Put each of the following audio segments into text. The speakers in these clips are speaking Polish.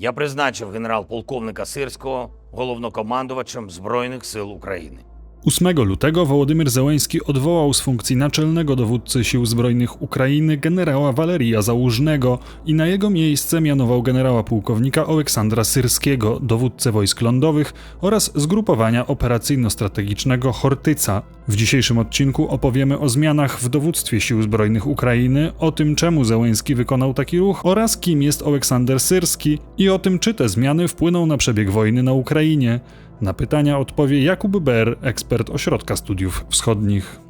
Я призначив генерал-полковника Сирського головнокомандувачем Збройних сил України. 8 lutego Wołodymyr Zełenski odwołał z funkcji naczelnego dowódcy sił zbrojnych Ukrainy generała Waleria Załużnego i na jego miejsce mianował generała pułkownika Aleksandra Syrskiego, dowódcę wojsk lądowych oraz zgrupowania operacyjno-strategicznego Hortyca. W dzisiejszym odcinku opowiemy o zmianach w dowództwie sił zbrojnych Ukrainy, o tym czemu Zełenski wykonał taki ruch oraz kim jest Aleksander Syrski i o tym czy te zmiany wpłyną na przebieg wojny na Ukrainie. Na pytania odpowie Jakub Ber, ekspert Ośrodka Studiów Wschodnich.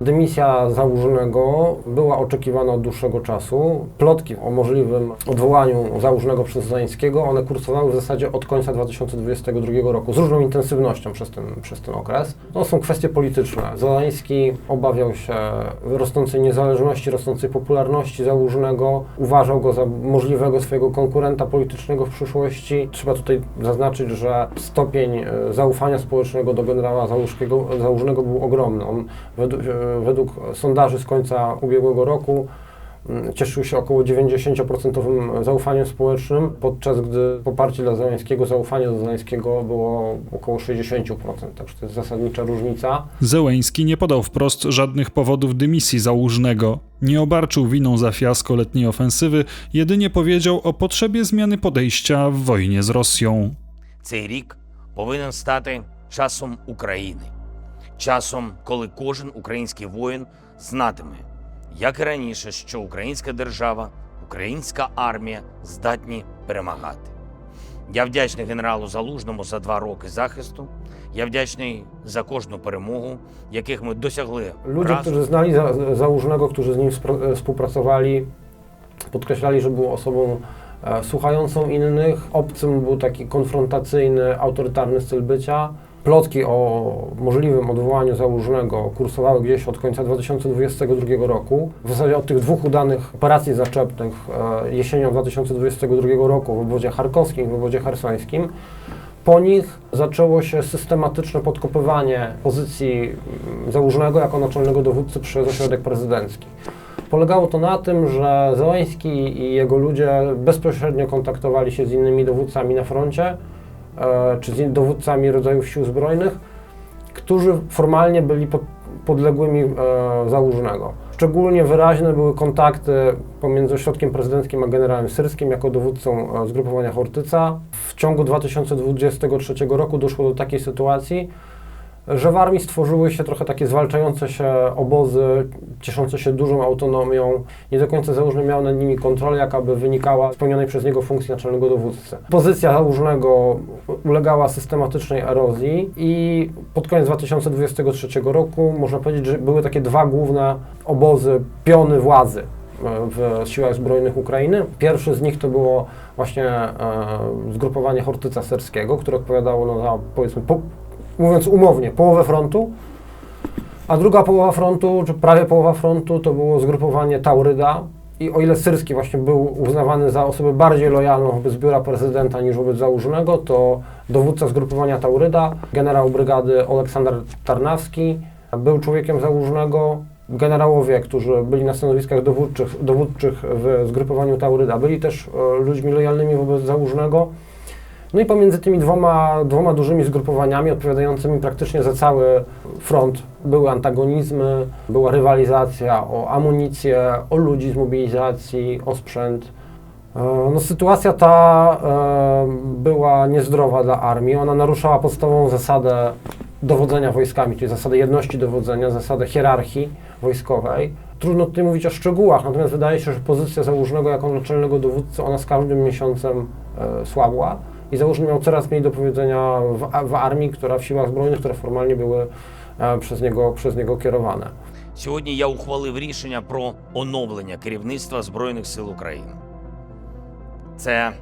Dymisja Załużnego była oczekiwana od dłuższego czasu. Plotki o możliwym odwołaniu Załużnego przez Zańskiego, one kursowały w zasadzie od końca 2022 roku, z różną intensywnością przez ten, przez ten okres. To są kwestie polityczne. Zeleński obawiał się rosnącej niezależności, rosnącej popularności Załużnego, uważał go za możliwego swojego konkurenta politycznego w przyszłości. Trzeba tutaj zaznaczyć, że stopień e, zaufania społecznego do generała Załużnego był ogromny. On według, e, według sondaży z końca ubiegłego roku mm, cieszył się około 90% zaufaniem społecznym, podczas gdy poparcie dla Zeleńskiego, zaufanie do Zeleńskiego było około 60%, także to jest zasadnicza różnica. Zełeński nie podał wprost żadnych powodów dymisji Załużnego. Nie obarczył winą za fiasko letniej ofensywy, jedynie powiedział o potrzebie zmiany podejścia w wojnie z Rosją. Цей рік повинен стати часом України, Часом, коли кожен український воїн знатиме, як і раніше, що українська держава, українська армія здатні перемагати. Я вдячний генералу Залужному за два роки захисту. Я wdzięczny за кожну перемогу, яких ми досягли Ludzie, разом. którzy znali za, Załużnego, którzy z nim spro- współpracowali, podkreślali, że był osobą e, słuchającą innych. Obcym był taki konfrontacyjny, autorytarny styl bycia. Plotki o możliwym odwołaniu Załużnego kursowały gdzieś od końca 2022 roku. W zasadzie od tych dwóch udanych operacji zaczepnych e, jesienią 2022 roku w obozie charkowskim w obozie hersońskim po nich zaczęło się systematyczne podkopywanie pozycji mm, Załużnego jako naczelnego dowódcy przez ośrodek prezydencki. Polegało to na tym, że Zeleński i jego ludzie bezpośrednio kontaktowali się z innymi dowódcami na froncie, czy z dowódcami rodzajów sił zbrojnych, którzy formalnie byli pod, podległymi e, Załużnego. Szczególnie wyraźne były kontakty pomiędzy ośrodkiem prezydenckim a generałem Syrskim jako dowódcą e, zgrupowania Hortyca. W ciągu 2023 roku doszło do takiej sytuacji, że w armii stworzyły się trochę takie zwalczające się obozy, cieszące się dużą autonomią. Nie do końca Załużny miał nad nimi kontrolę, jaka by wynikała z pełnionej przez niego funkcji naczelnego dowódcy. Pozycja Załużnego ulegała systematycznej erozji i pod koniec 2023 roku można powiedzieć, że były takie dwa główne obozy, piony władzy e, w siłach zbrojnych Ukrainy. Pierwszy z nich to było właśnie e, zgrupowanie Hortyca Serskiego, które odpowiadało no, za, powiedzmy, po, mówiąc umownie, połowę frontu, a druga połowa frontu, czy prawie połowa frontu, to było zgrupowanie Tauryda. I o ile Syrski właśnie był uznawany za osobę bardziej lojalną wobec biura prezydenta niż wobec Załużnego, to dowódca zgrupowania Tauryda, generał brygady Aleksander Tarnawski, był człowiekiem Załużnego. Generałowie, którzy byli na stanowiskach dowódczych, dowódczych w zgrupowaniu Tauryda, byli też e, ludźmi lojalnymi wobec Załużnego. No i pomiędzy tymi dwoma, dwoma dużymi zgrupowaniami odpowiadającymi praktycznie za cały front były antagonizmy, była rywalizacja o amunicję, o ludzi z mobilizacji, o sprzęt. E, No, sytuacja ta e, była niezdrowa dla armii. Ona naruszała podstawową zasadę dowodzenia wojskami, czyli zasadę jedności dowodzenia, zasadę hierarchii wojskowej. Trudno tutaj mówić o szczegółach, natomiast wydaje się, że pozycja Załużnego jako naczelnego dowódcy, ona z każdym miesiącem e, słabła i załóżmy miał coraz mniej do powiedzenia w, w armii, która w siłach zbrojnych, które formalnie były e, przez niego, przez niego kierowane. Сьогодні я ухвалив рішення про оновлення керівництва Збройних сил України. Це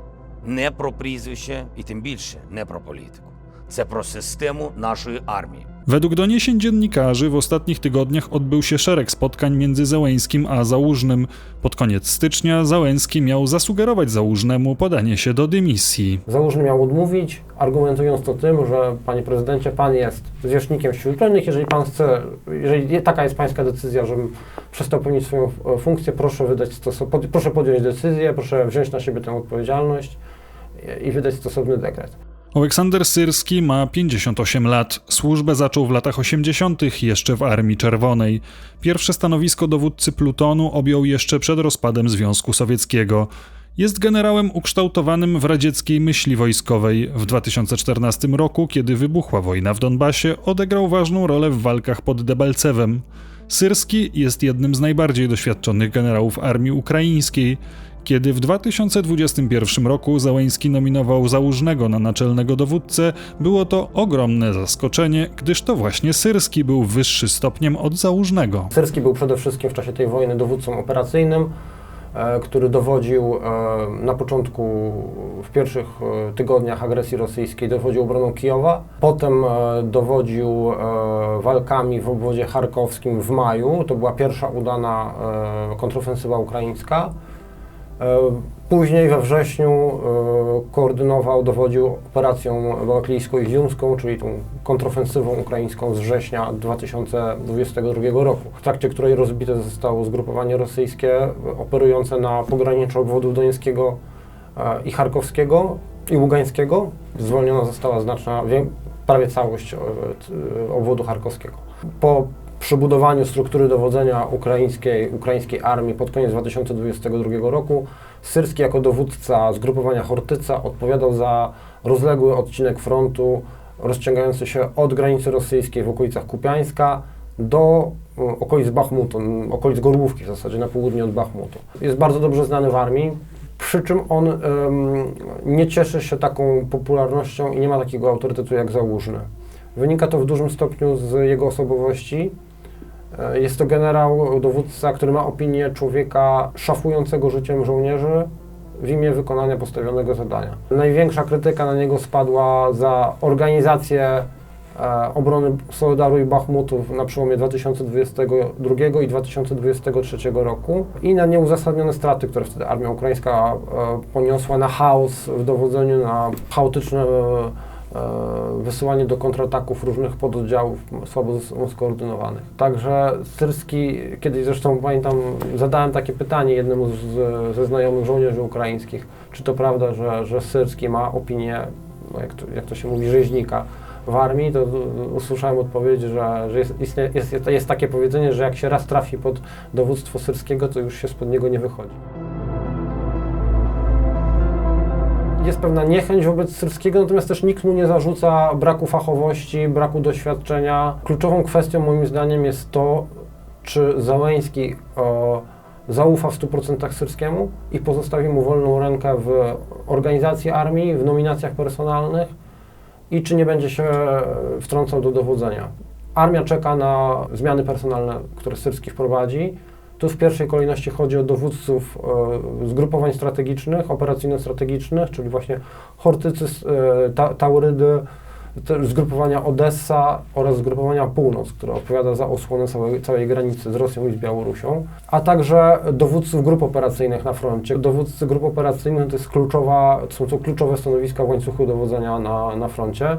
не про прізвище і тим більше не про політику. Це про систему нашої армії. Według doniesień dziennikarzy w ostatnich tygodniach odbył się szereg spotkań między Załęskim a Załużnym. Pod koniec stycznia Załęski miał zasugerować Załużnemu podanie się do dymisji. Założny miał odmówić, argumentując to tym, że panie prezydencie, pan jest zwierzchnikiem sił zbrojnych, jeżeli pan chce, jeżeli taka jest pańska decyzja, żebym przestał pełnić swoją e, funkcję, proszę wydać stoso- pod, proszę podjąć decyzję, proszę wziąć na siebie tę odpowiedzialność i- i wydać stosowny dekret. Aleksander Syrski ma 58 lat. Służbę zaczął w latach 80. jeszcze w Armii Czerwonej. Pierwsze stanowisko dowódcy plutonu objął jeszcze przed rozpadem Związku Sowieckiego. Jest generałem ukształtowanym w radzieckiej myśli wojskowej. W 2014 roku, kiedy wybuchła wojna w Donbasie, odegrał ważną rolę w walkach pod Debalcewem. Syrski jest jednym z najbardziej doświadczonych generałów armii ukraińskiej. Kiedy w 2021 roku Załęski nominował Załużnego na naczelnego dowódcę, było to ogromne zaskoczenie, gdyż to właśnie Syrski był wyższy stopniem od Załużnego. Syrski był przede wszystkim w czasie tej wojny dowódcą operacyjnym, e, który dowodził e, na początku, w pierwszych e, tygodniach agresji rosyjskiej, dowodził obroną Kijowa. Potem dowodził walkami w obwodzie charkowskim w maju. To była pierwsza udana kontrofensywa ukraińska. E, Później we wrześniu e, koordynował, dowodził operacją bałaklijsko-iziumską, czyli tą kontrofensywą ukraińską z września 2022 roku, w trakcie której rozbite zostało zgrupowanie rosyjskie e, operujące na pograniczu obwodów donieckego e, i charkowskiego i ługańskiego. Zwolniona została znaczna, wie- prawie całość obwodu charkowskiego. Po przebudowaniu struktury dowodzenia ukraińskiej, ukraińskiej armii pod koniec 2022 roku Syrski jako dowódca zgrupowania Hortyca odpowiadał za rozległy odcinek frontu rozciągający się od granicy rosyjskiej w okolicach Kupiańska do e, okolic Bachmutu, m, okolic Gorłówki w zasadzie na południe od Bachmutu. Jest bardzo dobrze znany w armii, przy czym on em, nie cieszy się taką popularnością i nie ma takiego autorytetu jak Załużny. Wynika to w dużym stopniu z jego osobowości. E, Jest to generał, dowódca, który ma opinię człowieka szafującego życiem żołnierzy w imię wykonania postawionego zadania. Największa krytyka na niego spadła za organizację e, obrony Soledaru i Bachmutu na przełomie 2022 i 2023 roku i na nieuzasadnione straty, które wtedy armia ukraińska e, poniosła na chaos w dowodzeniu, na chaotyczne wysyłanie do kontrataków różnych pododdziałów słabo skoordynowanych. Także Syrski, kiedyś zresztą pamiętam, zadałem takie pytanie jednemu z, ze znajomych żołnierzy ukraińskich, czy to prawda, że, że Syrski ma opinię, no jak, to, jak to się mówi, rzeźnika w armii, to usłyszałem odpowiedź, że, że jest, jest, jest takie powiedzenie, że jak się raz trafi pod dowództwo Syrskiego, to już się spod niego nie wychodzi. Jest pewna niechęć wobec Syrskiego, natomiast też nikt mu nie zarzuca braku fachowości, braku doświadczenia. Kluczową kwestią moim zdaniem jest to, czy Załęski o, zaufa w 100% Syrskiemu i pozostawi mu wolną rękę w organizacji armii, w nominacjach personalnych i czy nie będzie się wtrącał do dowodzenia. Armia czeka na zmiany personalne, które Syrski wprowadzi. Tu w pierwszej kolejności chodzi o dowódców e, zgrupowań strategicznych, operacyjno-strategicznych, czyli właśnie Hortycy, e, ta, Taurydy, zgrupowania Odessa oraz zgrupowania Północ, które odpowiada za osłonę całej, całej granicy z Rosją i z Białorusią, a także dowódców grup operacyjnych na froncie. Dowódcy grup operacyjnych to, jest kluczowa, to są to kluczowe stanowiska w łańcuchu dowodzenia na, na froncie.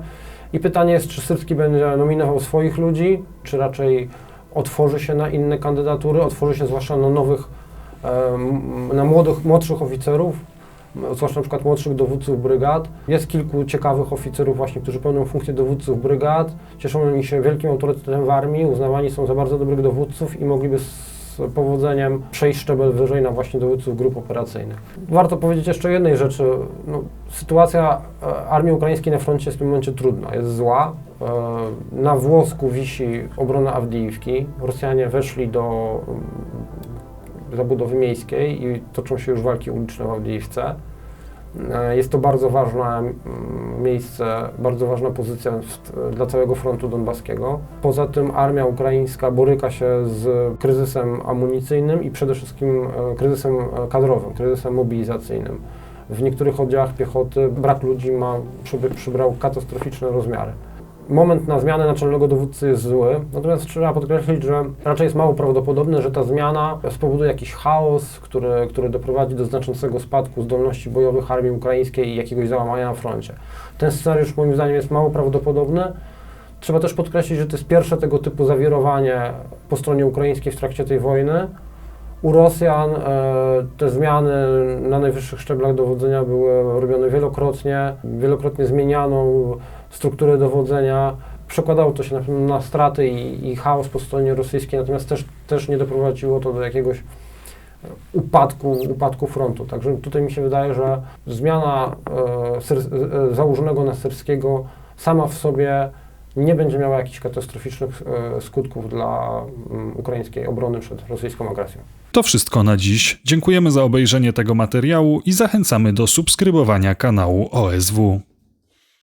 I pytanie jest, czy Syrski będzie nominował swoich ludzi, czy raczej otworzy się na inne kandydatury, otworzy się zwłaszcza na nowych, em, na młodych, młodszych oficerów, zwłaszcza na przykład młodszych dowódców brygad. Jest kilku ciekawych oficerów właśnie, którzy pełnią funkcję dowódców brygad. Cieszą oni się wielkim autorytetem w armii, uznawani są za bardzo dobrych dowódców i mogliby z powodzeniem przejść szczebel wyżej na właśnie dowódców grup operacyjnych. Warto powiedzieć jeszcze jednej rzeczy. No, sytuacja e, armii ukraińskiej na froncie jest w tym momencie trudna, jest zła. E, Na włosku wisi obrona Awdijiwki. Rosjanie weszli do mm, zabudowy miejskiej i toczą się już walki uliczne w Awdijiwce. E, Jest to bardzo ważne mm, miejsce, bardzo ważna pozycja w, dla całego frontu donbaskiego. Poza tym armia ukraińska boryka się z kryzysem amunicyjnym i przede wszystkim e, kryzysem e, kadrowym, kryzysem mobilizacyjnym. W niektórych oddziałach piechoty brak ludzi ma, przybrał katastroficzne rozmiary. Moment na zmianę naczelnego dowódcy jest zły, natomiast trzeba podkreślić, że raczej jest mało prawdopodobne, że ta zmiana spowoduje jakiś chaos, który, który doprowadzi do znaczącego spadku zdolności bojowych armii ukraińskiej i jakiegoś załamania na froncie. Ten scenariusz moim zdaniem jest mało prawdopodobny. Trzeba też podkreślić, że to jest pierwsze tego typu zawirowanie po stronie ukraińskiej w trakcie tej wojny. U Rosjan e, te zmiany na najwyższych szczeblach dowodzenia były robione wielokrotnie, wielokrotnie zmieniano strukturę dowodzenia. Przekładało to się na, na straty i, i chaos po stronie rosyjskiej, natomiast też, też nie doprowadziło to do jakiegoś upadku, upadku frontu. Także tutaj mi się wydaje, że zmiana e, syr, e, założonego na Syrskiego sama w sobie nie będzie miała jakichś katastroficznych e, skutków dla mm, ukraińskiej obrony przed rosyjską agresją. To wszystko na dziś. Dziękujemy za obejrzenie tego materiału i zachęcamy do subskrybowania kanału OSW.